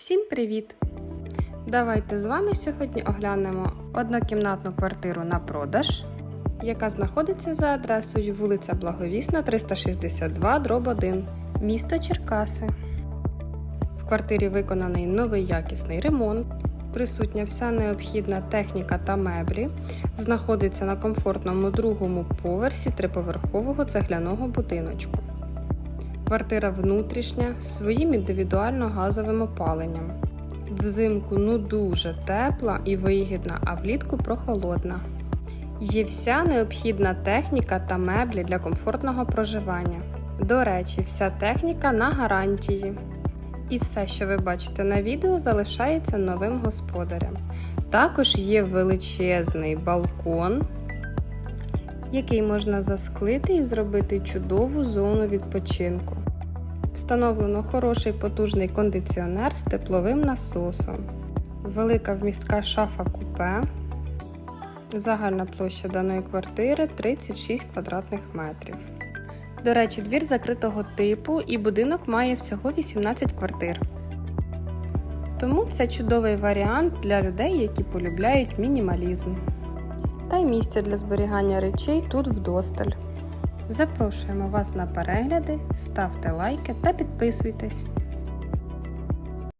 Всім привіт! Давайте з вами сьогодні оглянемо однокімнатну квартиру на продаж, яка знаходиться за адресою вулиця Благовісна, 362, дроб 1, місто Черкаси. В квартирі виконаний новий якісний ремонт, присутня вся необхідна техніка та меблі, знаходиться на комфортному другому поверсі триповерхового цегляного будиночку. Квартира внутрішня з своїм індивідуально газовим опаленням. Взимку ну дуже тепла і вигідна, а влітку прохолодна. Є вся необхідна техніка та меблі для комфортного проживання. До речі, вся техніка на гарантії. І все, що ви бачите на відео, залишається новим господарям. Також є величезний балкон, який можна засклити і зробити чудову зону відпочинку. Встановлено хороший потужний кондиціонер з тепловим насосом, велика вмістка шафа купе. Загальна площа даної квартири 36 квадратних метрів. До речі, двір закритого типу і будинок має всього 18 квартир. Тому це чудовий варіант для людей, які полюбляють мінімалізм. Та й місця для зберігання речей тут вдосталь. Запрошуємо вас на перегляди, ставте лайки та підписуйтесь.